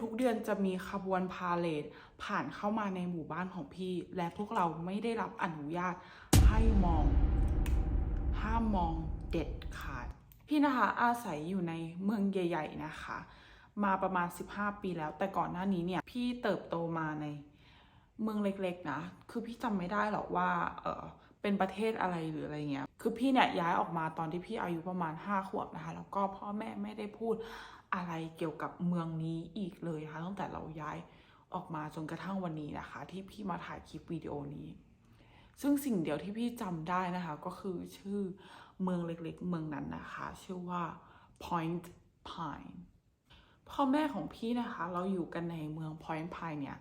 ทุกๆเดือนจะมีขบวนพาเลทผ่านเข้ามาในหมู่บ้านของพี่ และพวกเราไม่ได้รับอนุญาตให้มอง ห้ามมองเด็ดขาด พี่นะคะอาศัยอยู่ในเมืองใหญ่ ๆนะคะ มาประมาณ 15 ปีแล้ว แต่ก่อนหน้านี้เนี่ยพี่เติบโตมาในเมืองเล็กๆนะ คือพี่จำไม่ได้หรอกว่าเออเป็นประเทศอะไรหรืออะไรเงี้ย คือพี่เนี่ยย้ายออกมาตอนที่พี่อายุประมาณ 5 ขวบนะคะ แล้วก็พ่อแม่ไม่ได้พูด อะไรเกี่ยวกับเมืองนี้อีกเลยนะคะตั้งแต่เราย้ายออกมาจนกระทั่งวันนี้นะคะ ที่พี่มาถ่ายคลิปวิดีโอนี้ ซึ่งสิ่งเดียวที่พี่จำได้นะคะ ก็คือชื่อเมืองเล็กๆ เมืองนั้นนะคะ ชื่อว่า Point Pine พ่อแม่ของพี่นะคะ เราอยู่กันในเมือง Point Pine เนี่ย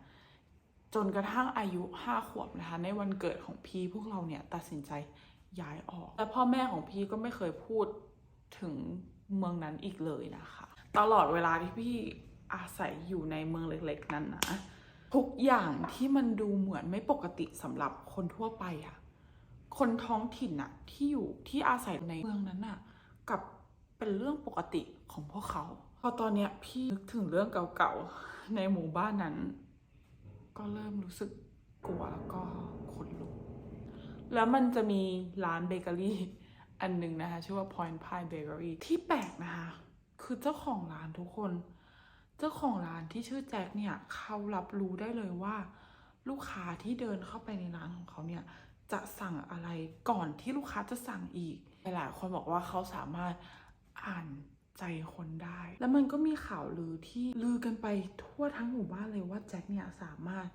จนกระทั่งอายุห้าขวบนะคะ ในวันเกิดของพี่พวกเราเนี่ยตัดสินใจย้ายออก และพ่อแม่ของพี่ก็ไม่เคยพูดถึงเมืองนั้นอีกเลยนะคะ ตลอดเวลาที่พี่อาศัยอยู่ในเมืองเล็กๆ นั้นนะทุกอย่างที่มันดูเหมือนไม่ปกติสำหรับคนทั่วไปอะคนท้องถิ่นอะที่อยู่ที่อาศัยในเมืองนั้นอะกับเป็นเรื่องปกติของพวกเขา พอตอนเนี้ยพี่นึกถึงเรื่องเก่าๆ ในหมู่บ้านนั้น ก็เริ่มรู้สึกกลัวแล้วก็ขนลุก แล้วมันจะมีร้านเบเกอรี่อันหนึ่งนะคะ ชื่อว่า Point Pie Bakery ที่แปลกนะคะ คือเจ้าของร้านทุกคน เจ้าของร้านที่ชื่อแจ็คเนี่ยเขารับรู้ได้เลยว่า ลูกค้าที่เดินเข้าไปในร้านของเขาเนี่ยจะสั่งอะไรก่อนที่ลูกค้าจะสั่งอีก หลายคนบอกว่าเขาสามารถอ่านใจคนได้ แล้วมันก็มีข่าวลือที่ลือกันไปทั่วทั้งหมู่บ้านเลยว่าแจ็คเนี่ยสามารถ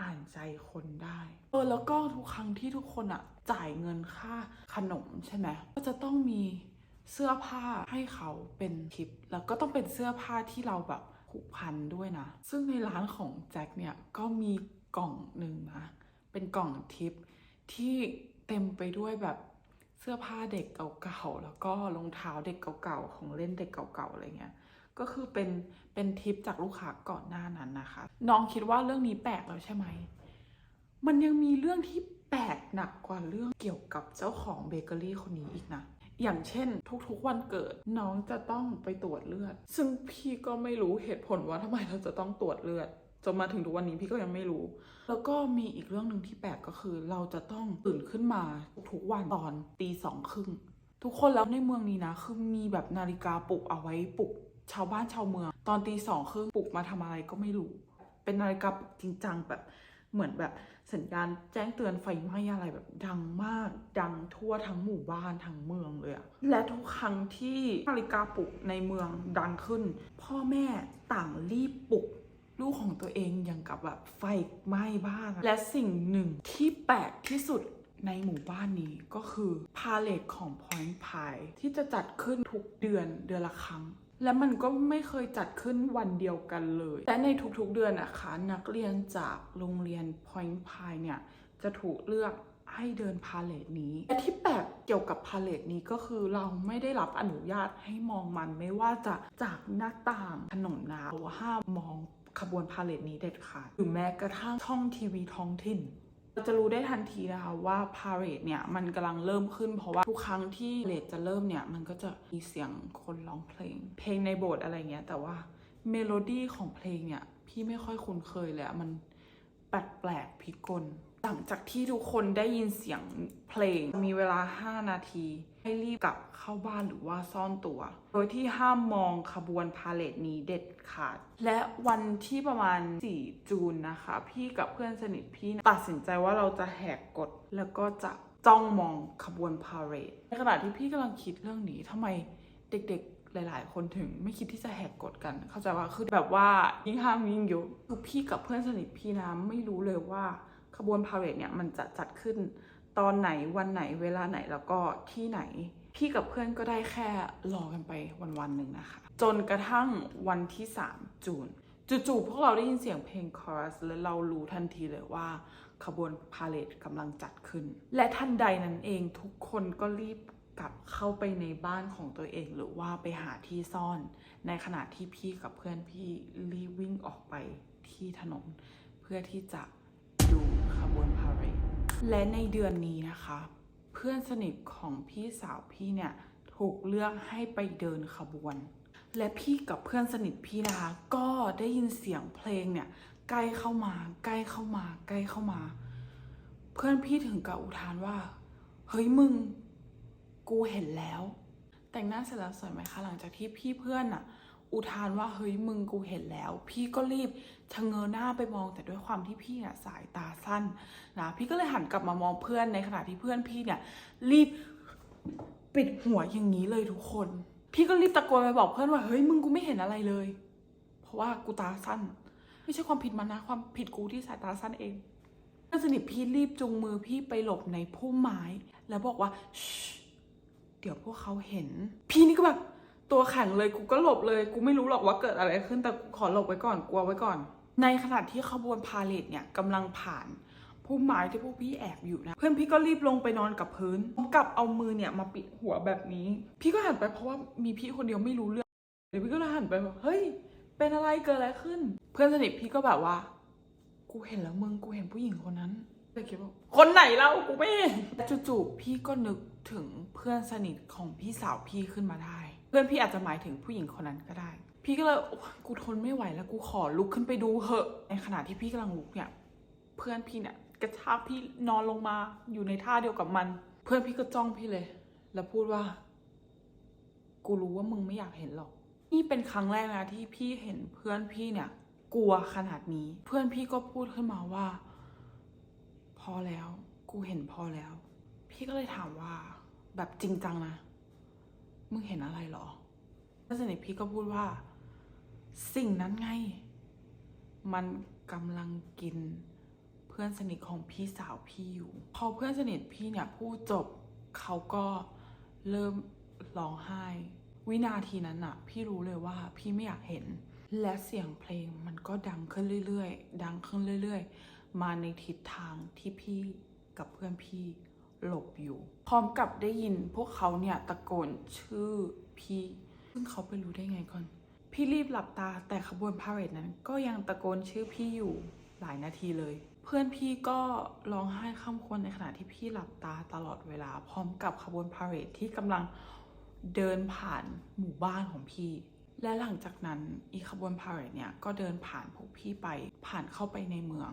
อ่านใจคนได้ เออแล้วก็ทุกครั้งที่ทุกคนอะจ่ายเงินค่าขนมใช่ไหมก็จะต้องมี เสื้อผ้าให้เขาเป็นทิป แล้วก็ต้องเป็นเสื้อผ้าที่เราแบบผูกพันด้วยนะ ซึ่งในร้านของแจ็คเนี่ยก็มีกล่องหนึ่งนะ เป็นกล่องทิปที่เต็มไปด้วยแบบเสื้อผ้าเด็กเก่าๆ แล้วก็รองเท้าเด็กเก่าๆ ของเล่นเด็กเก่าๆ อะไรเงี้ย ก็คือเป็นเป็นทิปจากลูกค้าก่อนหน้านั้นนะคะ น้องคิดว่าเรื่องนี้แปลกแล้วใช่ไหม มันยังมีเรื่องที่แปลกหนักกว่าเรื่องเกี่ยวกับเจ้าของเบเกอรี่คนนี้อีกนะ อย่างเช่น ทุกๆวันเกิดน้องจะต้องไปตรวจเลือด ซึ่งพี่ก็ไม่รู้เหตุผลว่าทำไมเราจะต้องตรวจเลือดจนมาถึงทุกวันนี้พี่ก็ยังไม่รู้ แล้วก็มีอีกเรื่องหนึ่งที่แปลกก็คือ เราจะต้องตื่นขึ้นมาทุกๆวันตอนตีสองครึ่งทุกคนแล้วในเมืองนี้นะคือมีแบบนาฬิกาปลุกเอาไว้ปลุกชาวบ้านชาวเมือง ตอนตีสองครึ่งปลุกมาทำอะไรก็ไม่รู้ เป็นนาฬิกาปลุกจริงจังแบบ เหมือนแบบสัญญาณแจ้งเตือนไฟไหม้อะไรแบบดังมาก ดังทั่วทั้งหมู่บ้านทั้งเมืองเลยอะและทุกครั้งที่นาฬิกาปลุกในเมืองดังขึ้น พ่อแม่ต่างรีบปลุกลูกของตัวเองอย่างกับแบบไฟไหม้บ้านและสิ่งหนึ่งที่แปลกที่สุดในหมู่บ้านนี้ก็คือพาเลทของ Point Pie ที่จะจัดขึ้นทุกเดือนเดือนละครั้ง และมันก็ไม่เคยจัดขึ้นวันเดียวกันเลย และในทุกๆเดือนนะคะนักเรียนจากโรงเรียน Point Pie เนี่ย จะถูกเลือกให้เดินพาเลทนี้แต่ที่แปลกเกี่ยวกับพาเลทนี้ก็คือเราไม่ได้รับอนุญาตให้มองมันไม่ว่าจะจากหน้าต่างถนนนะหรือว่าห้ามมองขบวนพาเลทนี้เด็ดขาดหรือแม้กระทั่งช่องทีวีท้องถิ่น เราจะรู้ได้ทันทีนะคะว่าพาเรดเนี่ยมันกำลังเริ่มขึ้นเพราะว่าทุกครั้งที่เลดจะเริ่มเนี่ยมันก็จะมีเสียงคนร้องเพลง เพลงในโบสถ์อะไรเงี้ยแต่ว่าเมโลดี้ของเพลงเนี่ยพี่ไม่ค่อยคุ้นเคยเลยมันแปลกๆพิกล หลังจากที่ทุกคนได้ยินเสียงเพลง มีเวลา 5 นาที ให้รีบกลับเข้าบ้านหรือว่าซ่อนตัว โดยที่ห้ามมองขบวนพาเลทนี้เด็ดขาด และวันที่ประมาณ 4 จูนนะคะ พี่กับเพื่อนสนิทพี่ตัดสินใจว่าเราจะแหกกฎแล้วก็จะจ้องมองขบวนพาเหรดในขณะที่พี่กำลังคิดเรื่องนี้ทำไมเด็กๆหลาย ๆ คนถึงไม่คิดที่จะแหกกฎกัน เข้าใจว่าคือแบบว่ายิ่งห้ามยิ่งยุคือพี่กับเพื่อนสนิทพี่นะไม่รู้เลยว่า ขบวนพาเหรดเนี่ยมันจะจัดขึ้นตอนไหนวันไหนเวลาไหนแล้วก็ที่ไหน พี่กับเพื่อนก็ได้แค่รอกันไปวันวันหนึ่งนะคะ จนกระทั่งวันที่ 3 จูนจู่ๆพวกเราได้ยินเสียงเพลงคอรัสและเรารู้ทันทีเลยว่าขบวนพาเลทกำลังจัดขึ้น และทันใดนั้นเองทุกคนก็รีบกลับเข้าไปในบ้านของตัวเอง หรือว่าไปหาที่ซ่อน ในขณะที่พี่กับเพื่อนพี่รีบวิ่งออกไปที่ถนน เพื่อที่จะ และในเดือนนี้นะคะ เพื่อนสนิทของพี่สาวพี่เนี่ยถูกเลือกให้ไปเดินขบวน และพี่กับเพื่อนสนิทพี่นะคะก็ได้ยินเสียงเพลงเนี่ยใกล้เข้ามาใกล้เข้ามาใกล้เข้ามา เพื่อนพี่ถึงกับอุทานว่า เฮ้ยมึง กูเห็นแล้ว แต่งหน้าเสร็จแล้วสวยไหมคะหลังจากที่พี่เพื่อนอะ อุทานว่าเฮ้ยมึงกูเห็นแล้ว พี่ก็รีบชะเง้อหน้าไปมองแต่ด้วยความที่พี่อะสายตาสั้นนะพี่ก็เลยหันกลับมามองเพื่อนในขณะที่เพื่อนพี่เนี่ยรีบปิดหัวอย่างนี้เลยทุกคน พี่ก็รีบตะโกนไปบอกเพื่อนว่าเฮ้ยมึงกูไม่เห็นอะไรเลย เพราะว่ากูตาสั้น ไม่ใช่ความผิดมันนะ ความผิดกูที่สายตาสั้นเองเพื่อนสนิทพี่รีบจูงมือพี่ไปหลบในพุ่มไม้ แล้วบอกว่าเดี๋ยวพวกเขาเห็น พี่นี่ก็แบบ ตัวแข็งเลยกูก็หลบเลย กูไม่รู้หรอกว่าเกิดอะไรขึ้นแต่กูขอหลบไว้ก่อนกลัวไว้ก่อน ในขณะที่ขบวนพาเลทเนี่ยกำลังผ่านพุ่มไม้ที่พวกพี่แอบอยู่นะ เพื่อนพี่ก็รีบลงไปนอนกับพื้นกับเอามือเนี่ยมาปิดหัวแบบนี้ พี่ก็หันไปเพราะว่ามีพี่คนเดียวไม่รู้เรื่องเดี๋ยวพี่ก็เลยหันไปว่าเฮ้ย เป็นอะไรเกิดอะไรขึ้น เพื่อนสนิทพี่ก็แบบว่า กูเห็นแล้วมึงกูเห็นผู้หญิงคนนั้นเลยคิดว่าคนไหนเล่ากูไม่เห็นจู่ๆพี่ก็นึกถึงเพื่อนสนิทของพี่สาวพี่ขึ้นมาได้ พื่อนพี่อาจจะหมายถึงผู้หญิงคนนั้นก็ได้ พี่ก็เลยโอ๊ยกูทนไม่ไหวแล้วกูขอลุกขึ้นไปดูเหอะ ในขณะที่พี่กำลังลุกเนี่ยเพื่อนพี่เนี่ยกระชากพี่นอนลงมาอยู่ในท่าเดียวกับมัน เพื่อนพี่ก็จ้องพี่เลย แล้วพูดว่า กูรู้ว่ามึงไม่อยากเห็นหรอก นี่เป็นครั้งแรกนะที่พี่เห็นเพื่อนพี่เนี่ย กลัวขนาดนี้ เพื่อนพี่ก็พูดขึ้นมาว่า พอแล้ว กูเห็นพอแล้ว พี่ก็เลยถามว่า แบบจริงจังนะ มึงเห็นอะไรเหรอเพื่อนสนิทพี่ก็พูดว่า สิ่งนั้นไง มันกำลังกินเพื่อนสนิทของพี่สาวพี่อยู่ พอเพื่อนสนิทพี่เนี่ยพูดจบเขาก็เริ่มร้องไห้ วินาทีนั้นอะพี่รู้เลยว่าพี่ไม่อยากเห็น และเสียงเพลงมันก็ดังขึ้นเรื่อยๆ ดังขึ้นเรื่อย ๆ มาในทิศทางที่พี่กับเพื่อนพี่ หลบอยู่ พร้อมกับได้ยินพวกเขาเนี่ยตะโกนชื่อพี่ ซึ่งเขาไปรู้ได้ไงก่อน พี่รีบหลับตาแต่ขบวนพาเหรดนั้น ก็ยังตะโกนชื่อพี่อยู่หลายนาทีเลย เพื่อนพี่ก็ร้องไห้ข้ามควรในขณะที่พี่หลับตาตลอดเวลา พร้อมกับขบวนพาเหรดที่กำลังเดินผ่านหมู่บ้านของพี่ และหลังจากนั้นอีขบวนพาเหรดเนี่ยก็เดินผ่านพวกพี่ไปผ่านเข้าไปในเมือง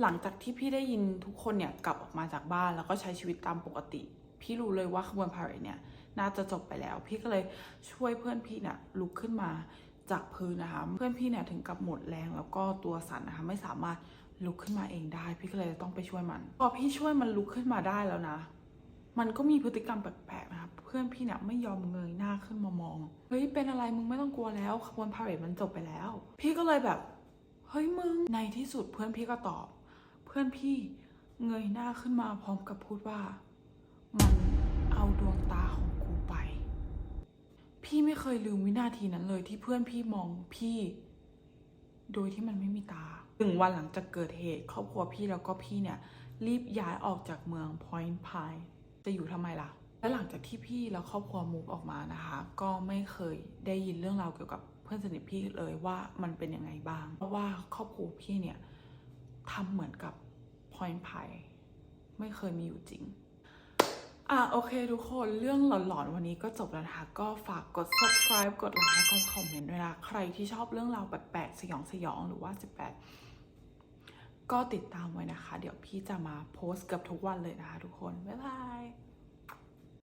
หลังจากที่พี่ได้ยินทุกคนเนี่ยกลับออกมาจากบ้านแล้วก็ใช้ชีวิตตามปกติ พี่รู้เลยว่าขบวนพาเหรดเนี่ยน่าจะจบไปแล้ว พี่ก็เลยช่วยเพื่อนพี่เนี่ยลุกขึ้นมาจากพื้นนะคะเพื่อนพี่เนี่ยถึงกับหมดแรงแล้วก็ตัวสั่นนะคะไม่สามารถลุกขึ้นมาเองได้ พี่ก็เลยต้องไปช่วยมันพอพี่ช่วยมันลุกขึ้นมาได้แล้วนะ มันก็มีพฤติกรรมแปลกๆนะครับเพื่อนพี่เนี่ยไม่ยอมเงยหน้าขึ้นมามองเฮ้ยเป็นอะไรมึงไม่ต้องกลัวแล้วขบวนพาเหรดมันจบไปแล้ว พี่ก็เลยแบบเฮ้ยมึงในที่สุดเพื่อนพี่ก็ตอบ พื่อนพี่เงยหน้าขึ้นมาพร้อมกับพูดว่า มันเอาดวงตาของกูไป พี่ไม่เคยลืมวินาทีนั้นเลยที่เพื่อนพี่มองพี่ โดยที่มันไม่มีตาหนึ่งวันหลังจากเกิดเหตุ ครอบครัวพี่แล้วก็พี่เนี่ย รีบย้ายออกจากเมือง Point Pine จะอยู่ทำไมล่ะ และหลังจากที่พี่แล้วครอบครัวมูฟออกมานะคะ ก็ไม่เคยได้ยินเรื่องราวเกี่ยวกับเพื่อนสนิทพี่เลยว่ามันเป็นยังไงบ้าง เพราะว่าครอบครัวพี่เนี่ยทำเหมือนกับ Point pie ไม่เคยมีอยู่จริง อะโอเคทุกคนเรื่องหลอนๆ วันนี้ก็จบแล้วนะคะ ก็ฝากกด subscribe กดไลค์กดคอมเมนต์ด้วยนะ ใครที่ชอบเรื่องราวแปลกๆสยองสยองหรือว่า 18 ก็ติดตามไว้นะคะ เดี๋ยวพี่จะมาโพสต์เกือบทุกวันเลยนะคะทุกคน บ๊ายบาย